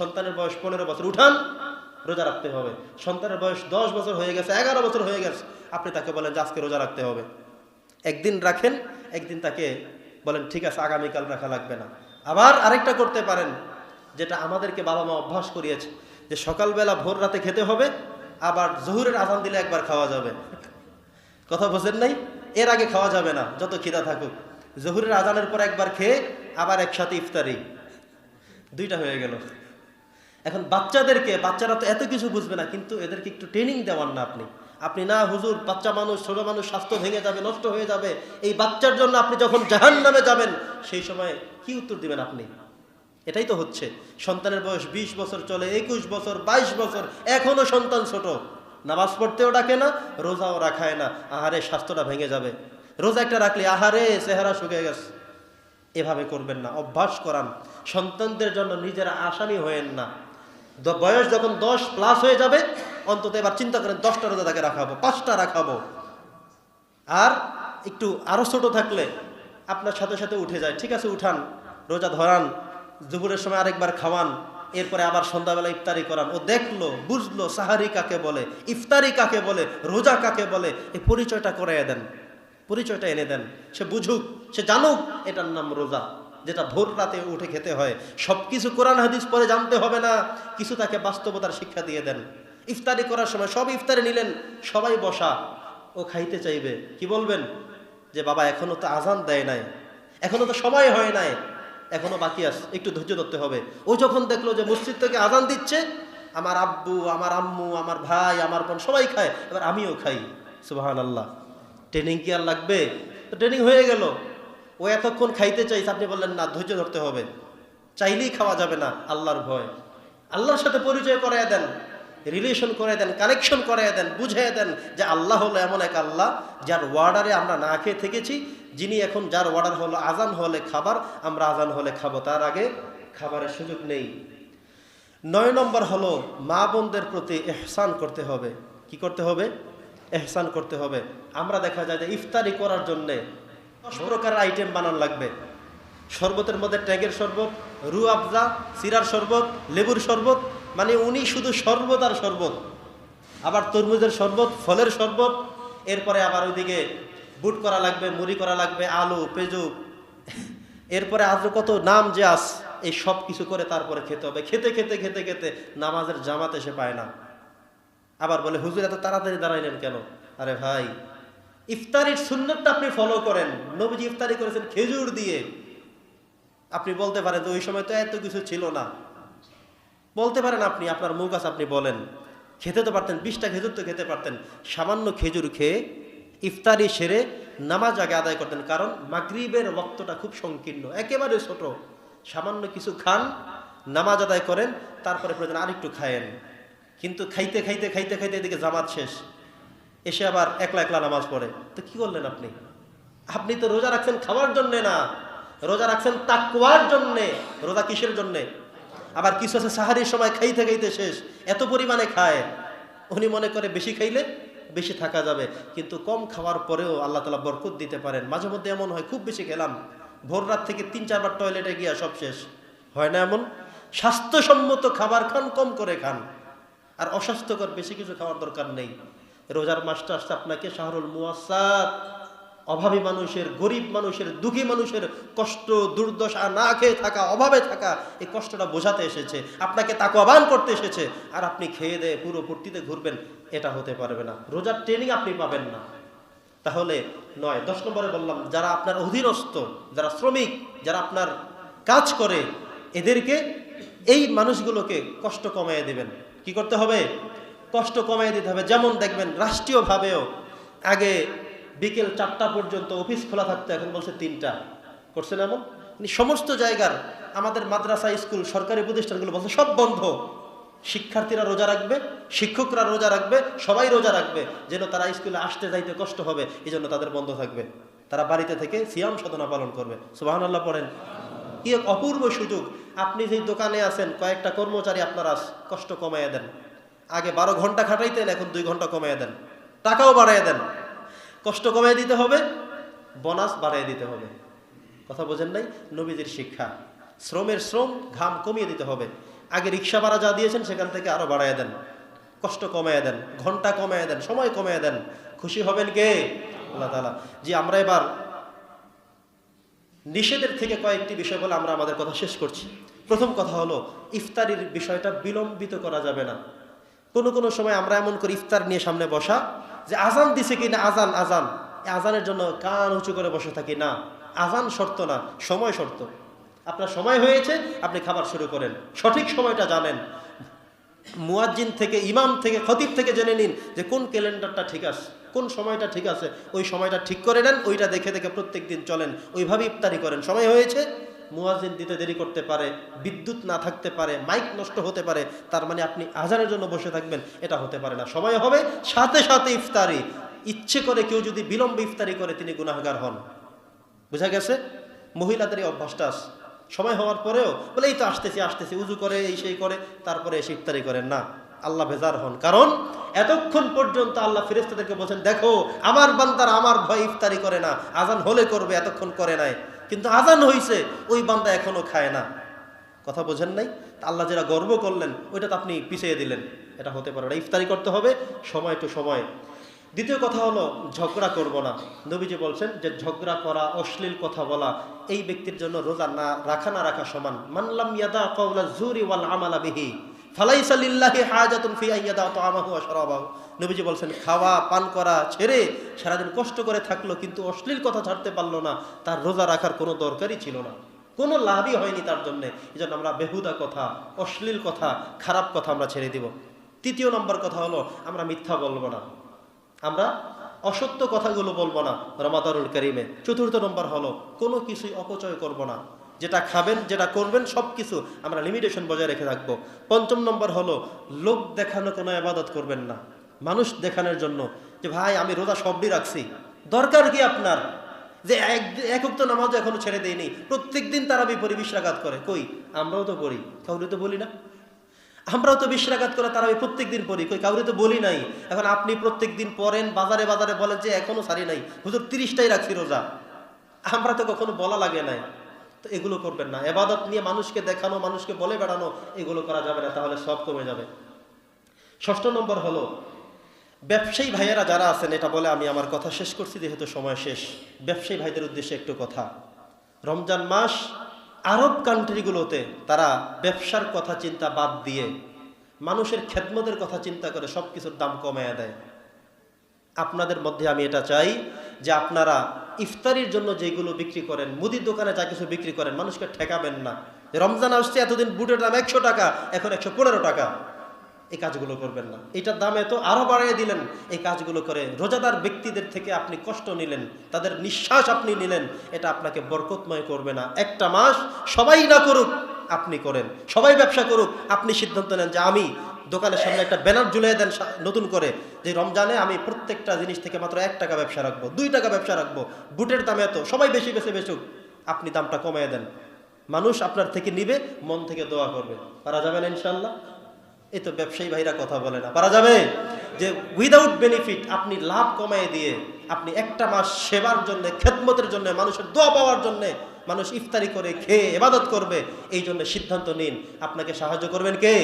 সন্তানের বয়স পনেরো বছর। উঠান, রোজা রাখতে হবে। সন্তানের বয়স দশ বছর হয়ে গেছে, এগারো বছর হয়ে গেছে। আপনি তাকে বলেন যে আজকে রোজা রাখতে হবে। একদিন রাখেন, একদিন তাকে বলেন, ঠিক আছে, আগামীকাল রাখা লাগবে না। আবার আরেকটা করতে পারেন, যেটা আমাদেরকে বাবা মা অভ্যাস করিয়েছে, যে সকালবেলা ভোর রাতে খেতে হবে, আবার জহুরের আজান দিলে একবার খাওয়া যাবে। কথা বোঝেন নাই? এর আগে খাওয়া যাবে না, যত খিদা থাকুক। জহুরের আজানের পর একবার খেয়ে, আবার একসাথে ইফতারি। দুইটা হয়ে গেল। এখন বাচ্চাদেরকে, বাচ্চারা তো এত কিছু বুঝবে না, কিন্তু এদেরকে একটু ট্রেনিং দেওয়ান না আপনি। আপনি না, হুজুর, বাচ্চা মানুষ, ছোট মানুষ, স্বাস্থ্য ভেঙে যাবে, নষ্ট হয়ে যাবে, এই বাচ্চার জন্য আপনি যখন জাহান নামে যাবেন, সেই সময় কি উত্তর দিবেন আপনি? এটাই তো হচ্ছে। সন্তানের বয়স বিশ বছর চলে, একুশ বছর, বাইশ বছর, এখনও সন্তান ছোট। নামাজ পড়তেও ডাকে না, রোজাও রাখায় না, আহারে স্বাস্থ্যটা ভেঙে যাবে। রোজা একটা রাখলে আহারে চেহারা শুকিয়ে গেছে। এভাবে করবেন না, অভ্যাস করান। সন্তানদের জন্য নিজেরা আসামি হয়েন না। বয়স যখন দশ প্লাস হয়ে যাবে, অন্তত এবার চিন্তা করেন, দশটা রোজা তাকে রাখাবো পাঁচটা রাখাবো আর একটু আরও ছোট থাকলে আপনার সাথে সাথে উঠে যায়, ঠিক আছে, উঠান, রোজা ধরান, দুপুরের সময় আরেকবার খাওয়ান, এরপরে আবার সন্ধ্যাবেলা ইফতারি করান। ও দেখল, বুঝলো, সাহারি কাকে বলে, ইফতারি কাকে বলে, রোজা কাকে বলে এই পরিচয়টা করে দেন, পরিচয়টা এনে দেন। সে বুঝুক, সে জানুক, এটার নাম রোজা। যেটা ভোর রাতে উঠে খেতে হয় সব কিছু কোরআন হাদিস পরে জানতে হবে না, কিছু তাকে বাস্তবতার শিক্ষা দিয়ে দেন। ইফতারি করার সময় সব ইফতারি নিলেন, সবাই বসা, ও খাইতে চাইবে। কি বলবেন? যে বাবা, এখনও তো আজান দেয় নাই, এখনও তো সময় হয় নাই, এখনও বাকি আস, একটু ধৈর্য ধরতে হবে। ও যখন দেখল যে মসজিদ থেকে আজান দিচ্ছে, আমার আব্বু, আমার আম্মু, আমার ভাই, আমার বোন সবাই খায়, এবার আমিও খাই। সুবাহান আল্লাহ ট্রেনিং কি আর লাগবে? তো ট্রেনিং হয়ে গেল। ও এতক্ষণ খাইতে চাইছে, আপনি বললেন, না, ধৈর্য ধরতে হবে। চাইলেই খাওয়া যাবে না, আল্লাহর ভয়। আল্লাহর সাথে পরিচয় করায় দেন রিলেশন করাই দেন কানেকশন করে দেন বুঝিয়ে দেন যে আল্লাহ হলো এমন এক আল্লাহ যার ওয়ার্ডারে আমরা না খেয়ে থেকেছি। যিনি এখন যার ওয়ার্ডার হলো আজান হলে খাবার, আমরা আজান হলে খাব। তার আগে খাবারের সুযোগ নেই। নয় নম্বর হলো মা বোনদের প্রতি এহসান করতে হবে। কি করতে হবে? এহসান করতে হবে। আমরা দেখা যায় যে ইফতারি করার জন্যে দশ প্রকার আইটেম বানান লাগবে। শরবতের মধ্যে ট্যাগের শরবত রু আফজা, সিরার শরবত, লেবুর শরবত মানে উনি শুধু শরবত আর শরবত। আবার তরমুজের শরবত, ফলের শরবত, এরপরে আবার ওইদিকে বুট করা লাগবে, মুড়ি করা লাগবে, আলু পেঁজু এরপরে আজ কত নাম যে আস, এই সব কিছু করে তারপরে খেতে হবে। খেতে খেতে খেতে খেতে নামাজের জামাতে সে পায় না। আবার বলে, হুজুর, এত তাড়াতাড়ি দাঁড়াইলেন কেন? আরে ভাই ইফতারির সুন্নতটা আপনি ফলো করেন। নবীজি ইফতারি করেছেন খেজুর দিয়ে। আপনি বলতে পারেন ওই সময় তো এত কিছু ছিল না। বলতে পারেন আপনি, আপনার মুখ আছে আপনি বলেন। খেতে তো পারতেন, বিশটা খেজুর তো খেতে পারতেন। সামান্য খেজুর খেয়ে ইফতারি সেরে নামাজ আগে আদায় করতেন। কারণ মাগরিবের বক্তটা খুব সংকীর্ণ, একেবারে ছোট। সামান্য কিছু খান, নামাজ আদায় করেন, তারপরে প্রয়োজন আরেকটু খায়েন। কিন্তু খাইতে খাইতে খাইতে খাইতে এদিকে জামাত শেষ। এসে আবার একলা একলা নামাজ পড়ে। তো কি করলেন আপনি? আপনি তো রোজা রাখছেন খাওয়ার জন্যে না। রোজা রাখছেন তাকুয়ার জন্যে। রোজা কিসের জন্যে? আবার কিছু আছে সাহারির সময় খাইতে খাইতে শেষ। এত পরিমাণে খায়। উনি মনে করে বেশি খাইলে বেশি থাকা যাবে। কিন্তু কম খাওয়ার পরেও আল্লাহ তালা বরকত দিতে পারেন। মাঝে মধ্যে এমন হয়, খুব বেশি খেলাম। ভোর রাত থেকে তিন চারবার টয়লেটে গিয়া সব শেষ। হয় না এমন? স্বাস্থ্যসম্মত খাবার খান, কম করে খান। আর অস্বাস্থ্যকর বেশি কিছু খাওয়ার দরকার নেই। রোজার মাসটা আসছে আপনাকে শাহরুল মুয়াসাদ অভাবী মানুষের, গরিব মানুষের, দুঃখী মানুষের কষ্ট, দুর্দশা না খেয়ে থাকা, অভাবে থাকা, এই কষ্টটা বোঝাতে এসেছে। আপনাকে তাকওয়াবান করতে এসেছে। আর আপনি খেয়ে দেয়ে পুরো পূর্তিতে ঘুরবেন, এটা হতে পারবে না। রোজার ট্রেনিং আপনি পাবেন না। তাহলে নয়, দশ নম্বরে বললাম, যারা আপনার অধীনস্থ, যারা শ্রমিক, যারা আপনার কাজ করে, এদেরকে এই মানুষগুলোকে কষ্ট কমাইয়ে দেবেন। কি করতে হবে? কষ্ট কমাইয়ে দিতে হবে। যেমন দেখবেন, রাষ্ট্রীয়ভাবেও আগে বিকেল চারটা পর্যন্ত অফিস খোলা থাকতো, এখন বলছে তিনটা। করছেন এমন? মানে সমস্ত জায়গার আমাদের মাদ্রাসা, স্কুল, সরকারি প্রতিষ্ঠানগুলো বলছে সব বন্ধ। শিক্ষার্থীরা রোজা রাখবে, শিক্ষকরা রোজা রাখবে, সবাই রোজা রাখবে, যেন তারা স্কুলে আসতে যাইতে কষ্ট হবে এই জন্য তাদের বন্ধ থাকবে। তারা বাড়িতে থেকে সিয়াম সাধনা পালন করবে। সুবাহান আল্লাহ পড়েন। কি এক অপূর্ব সুযোগ। আপনি যেই দোকানে আছেন, কয়েকটা কর্মচারী আপনারা কষ্ট কমাইয়া দেন। আগে বারো ঘণ্টা খাটাইতেন, এখন দুই ঘণ্টা কমাইয়া দেন। টাকাও বাড়াইয়া দেন। কষ্ট কমাই দিতে হবে, বোনাস বাড়াই দিতে হবে। কথা বোঝেন নাই? নবীজির শিক্ষা। শ্রমের শ্রম ঘাম কমিয়ে দিতে হবে। আগে রিক্সা ভাড়া যা দিয়েছেন, সেখান থেকে আরও বাড়ায় দেন। কষ্ট কমায় দেন, ঘণ্টা কমায় দেন, সময় কমায় দেন। খুশি হবেন কে? আল্লাহ তালা জি, আমরা এবার নিষেধের থেকে কয়েকটি বিষয় বলে আমরা আমাদের কথা শেষ করছি। প্রথম কথা হলো, ইফতারির বিষয়টা বিলম্বিত করা যাবে না। কোনো কোনো সময় আমরা এমন করি ইফতার নিয়ে সামনে বসা যে আজান দিছে কি না আজান। আজান আজানের জন্য কান উঁচু করে বসে থাকি। না, আজান শর্ত না, সময় শর্ত। আপনার সময় হয়েছে, আপনি খাবার শুরু করেন। সঠিক সময়টা জানেন। মুয়াজ্জিন থেকে, ইমাম থেকে, খতিব থেকে জেনে নিন যে কোন ক্যালেন্ডারটা ঠিক আছে, কোন সময়টা ঠিক আছে। ওই সময়টা ঠিক করে নেন, ওইটা দেখে দেখে প্রত্যেক দিন চলেন। ওইভাবে ইফতারি করেন। সময় হয়েছে? মুয়াজ্জিন দিতে দেরি করতে পারে, বিদ্যুৎ না থাকতে পারে, মাইক নষ্ট হতে পারে, তার মানে আপনি আজানের জন্য বসে থাকবেন, এটা হতে পারে না। সময় হবে সাথে সাথে ইফতারি। ইচ্ছে করে কেউ যদি বিলম্বে ইফতারি করে, তিনি গুনাহগার হন। বুঝা গেছে? মহিলাদের এই অভ্যাসটা সময় হওয়ার পরেও বলে, এই তো আসতেছি আসতেছি, উজু করে, এই সেই করে। তারপরে এসে ইফতারি করেন। না, আল্লাহ বেজার হন। কারণ এতক্ষণ পর্যন্ত আল্লাহ ফিরেস্তাদেরকে বলছেন, দেখো, আমার বান্দার আমার ভয় ইফতারি করে না, আজান হলে করবে, এতক্ষণ করে নাই। কিন্তু আজান হইছে, ওই বান্দা এখনও খায় না। কথা বোঝেন নাই? আল্লাহ যেটা গর্ব করলেন, ওইটা তো আপনি পিছিয়ে দিলেন। এটা হতে পারে ইফতারি করতে হবে, সময় টু সময়। দ্বিতীয় কথা হলো, ঝগড়া করব না। নবীজি বলছেন যে, ঝগড়া করা, অশ্লীল কথা বলা, এই ব্যক্তির জন্য রোজা না, রাখা না রাখা সমান। মানলাম ইয়াদা কওলা জুরি ওয়াল আমালা বিহি। ফালাইসা লিল্লাহি হাজাতুন ফি আইয়াদা তাআমাহু ওয়া শারাবাহু। নবীজি বলছেন, খাওয়া, পান করা ছেড়ে সারাদিন কষ্ট করে থাকল, কিন্তু অশ্লীল কথা ছাড়তে পারল না, তার রোজা রাখার কোনো দরকারই ছিল না। কোনো লাভই হয়নি তার জন্য। এই জন্য আমরা বেহুদা কথা, অশ্লীল কথা, খারাপ কথা আমরা ছেড়ে দিব। তৃতীয় নম্বর কথা হলো, আমরা মিথ্যা বলব না। আমরা অসত্য কথাগুলো বলব না রমাদারুল করিমে। চতুর্থ নম্বর হলো, কোনো কিছুই অপচয় করব না। যেটা খাবেন, যেটা করবেন সব কিছু আমরা লিমিটেশন বজায় রেখে থাকব পঞ্চম নম্বর হলো, লোক দেখানো কোনো আবাদত করবেন না। মানুষ দেখানোর জন্য যে, ভাই, আমি রোজা সবই রাখছি। দরকার কি আপনার? যে, এক একক তো নামাজ এখনও ছেড়ে দেয়নি। প্রত্যেক দিন তারা পরি বিশ রাকাত করে। কই? আমরাও তো পড়ি। কাউরে তো বলি না। আমরাও তো বিশ রাকাত করে তারা প্রত্যেক দিন পড়ি। কই, কাউরে তো বলি নাই। এখন আপনি প্রত্যেক দিন পড়েন, বাজারে বাজারে বলেন যে, এখনও সারি নাই। হুজুর, তিরিশটাই রাখছি রোজা। আমরা তো কখনো বলা লাগে নাই। তো এগুলো করবেন না। এবাদত নিয়ে মানুষকে দেখানো, মানুষকে বলে বেড়ানো, এগুলো করা যাবে না, তাহলে সব কমে যাবে। ষষ্ঠ নম্বর হলো, ব্যবসায়ী ভাইয়েরা যারা আছেন, এটা বলে আমি আমার কথা শেষ করছি, যেহেতু সময় শেষ। ব্যবসায়ী ভাইদের উদ্দেশ্যে একটু কথা। রমজান মাস আরব কান্ট্রিগুলোতে তারা ব্যবসার কথা চিন্তা বাদ দিয়ে, মানুষের খেদমতের কথা চিন্তা করে সব কিছুর দাম কমায় দেয়। আপনাদের মধ্যে আমি এটা চাই যে আপনারা ইফতারির জন্য যেগুলো বিক্রি করেন, মুদির দোকানে যা কিছু বিক্রি করেন, মানুষকে ঠেকাবেন না। রমজান আসছে, এতদিন বুটের দাম একশো টাকা, এখন একশো পনেরো টাকা। এই কাজগুলো করবেন না। এটার দাম এত আরও বাড়িয়ে দিলেন। এই কাজগুলো করে রোজাদার ব্যক্তিদের থেকে আপনি কষ্ট নিলেন, তাদের নিঃশ্বাস আপনি নিলেন, এটা আপনাকে বরকতময় করবে না। একটা মাস সবাই না করুক, আপনি করেন। সবাই ব্যবসা করুক, আপনি সিদ্ধান্ত নেন যে আমি দোকানের সামনে একটা ব্যানার ঝুলিয়ে দেন নতুন করে যে রমজানে আমি প্রত্যেকটা জিনিস থেকে মাত্র এক টাকা ব্যবসা রাখব, দুই টাকা ব্যবসা রাখব, বুটের দাম এত, সবাই বেশি বেশি বেচুক, আপনি দামটা কমিয়ে দেন। মানুষ আপনার থেকে নিবে, মন থেকে দোয়া করবে। পারা যাবে না ইনশাল্লাহ এই তো ব্যবসায়ী ভাইরা কথা বলে না। পারা যাবে? যে উইদাউট বেনিফিট আপনি লাভ কমায় দিয়ে, আপনি একটা মাস সেবার জন্য, খেদমতের জন্য, মানুষের দোয়া পাওয়ার জন্য, মানুষ ইফতারি করে খেয়ে এবাদত করবে, এই জন্য সিদ্ধান্ত নিন। আপনাকে সাহায্য করবেন কে?